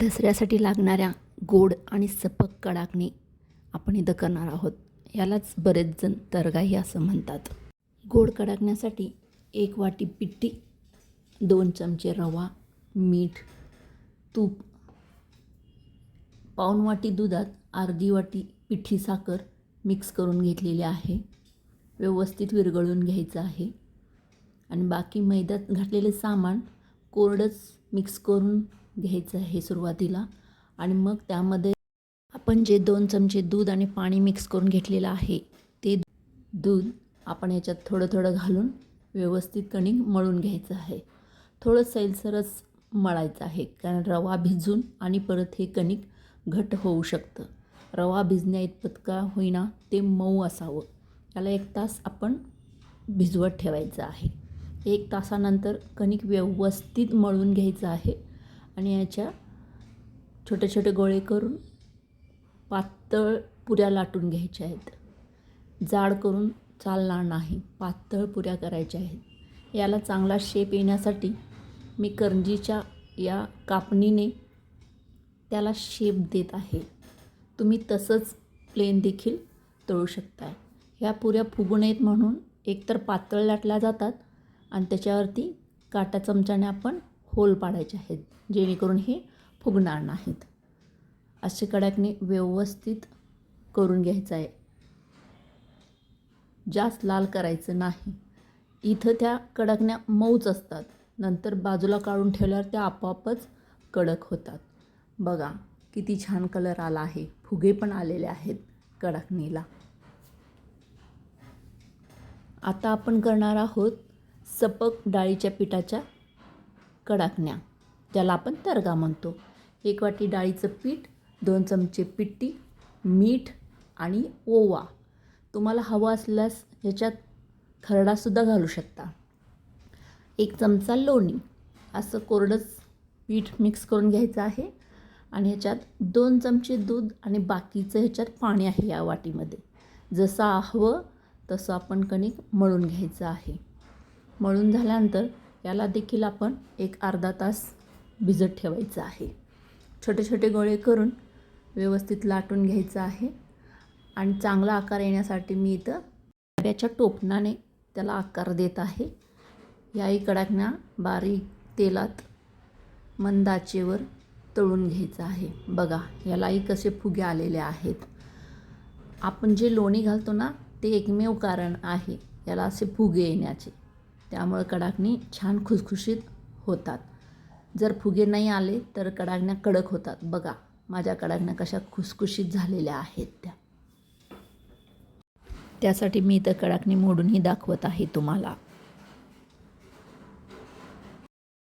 दसऱ्यासाठी लागणाऱ्या गोड आणि सपक कडाकणी आपण इथं करणार आहोत. यालाच बरेच जण तरगाई असं म्हणतात. गोड कडाकण्यासाठी एक वाटी पिठी दोन चमचे रवा मीठ तूप पाऊण वाटी दुधात अर्धी वाटी पिठी साखर मिक्स करून घेतलेली आहे. व्यवस्थित विरघळून घ्यायचं आहे. आणि बाकी मैद्यात घातलेले सामान कोरडंच मिक्स करून घ्यायचं आहे सुरुवातीला. आणि मग त्यामध्ये आपण जे दोन चमचे दूध आणि पाणी मिक्स करून घेतलेलं आहे ते दूध आपण याच्यात थोडं थोडं घालून व्यवस्थित कणिक मळून घ्यायचं आहे. थोडं सैलसरच मळायचं आहे कारण रवा भिजून आणि परत हे कणिक घट्ट होऊ शकतं. रवा भिजण्या इतपत का होईना ते मऊ असावं. त्याला एक तास आपण भिजवत ठेवायचं आहे. एक तासानंतर कणिक व्यवस्थित मळून घ्यायचं आहे. आणि याच्या छोटे छोटे गोळे करून पातळ पुऱ्या लाटून घ्यायच्या आहेत. जाड करून चालणार नाही. पातळ पुऱ्या करायच्या आहेत. याला चांगला शेप येण्यासाठी मी करंजीच्या या कापणीने त्याला शेप देत आहे. तुम्ही तसंच प्लेन देखील तळू शकता ह्या पुऱ्या फुगू नयेत म्हणून एकतर पातळ लाटल्या जातात आणि त्याच्यावरती काटा चमच्याने आपण होल पाडायचे आहेत जेणेकरून हे फुगणार नाहीत. असे कडाकने व्यवस्थित करून घ्यायचं आहे. जास्त लाल करायचं नाही. इथं त्या कडकण्या मऊच असतात. नंतर बाजूला काढून ठेवल्यावर त्या आपोआपच कडक होतात. बघा किती छान कलर आला आहे. फुगे पण आलेले आहेत कडाकणीला. आता आपण करणार आहोत सपक डाळीच्या पिठाच्या कडाकण्या ज्याला आपण तरगा म्हणतो. एक वाटी डाळीचं पीठ दोन चमचे पिट्टी मीठ आणि ओवा. तुम्हाला हवं असल्यास ह्याच्यात खरडासुद्धा घालू शकता. एक चमचा लोणी. असं कोरडंच पीठ मिक्स करून घ्यायचं आहे. आणि ह्याच्यात दोन चमचे दूध आणि बाकीचं ह्याच्यात पाणी आहे या वाटीमध्ये. जसं हवं तसं आपण कणिक मळून घ्यायचं आहे. मळून झाल्यानंतर याला देखील आपण एक अर्धा तास भिजत ठेवायचं आहे. छोटे छोटे गोळे करून व्यवस्थित लाटून घ्यायचं आहे आणि चांगला आकार येण्यासाठी मी इथं डब्याच्या टोपणाने त्याला आकार देत आहे. याही कडाकण्या बारीक तेलात मंद आचेवर तळून घ्यायचं आहे. बघा यालाही कसे फुगे आलेले आहेत. आपण जे लोणी घालतो ना ते एकमेव कारण आहे याला असे फुगे येण्याचे. त्यामुळं कडाकणी छान खुसखुशीत होतात. जर फुगे नाही आले तर कडाकण्या कडक होतात. बघा माझ्या कडाकण्या कशा खुसखुशीत झालेल्या आहेत त्या. त्यासाठी मी इथं कडाकणी मोडूनही दाखवत आहे तुम्हाला.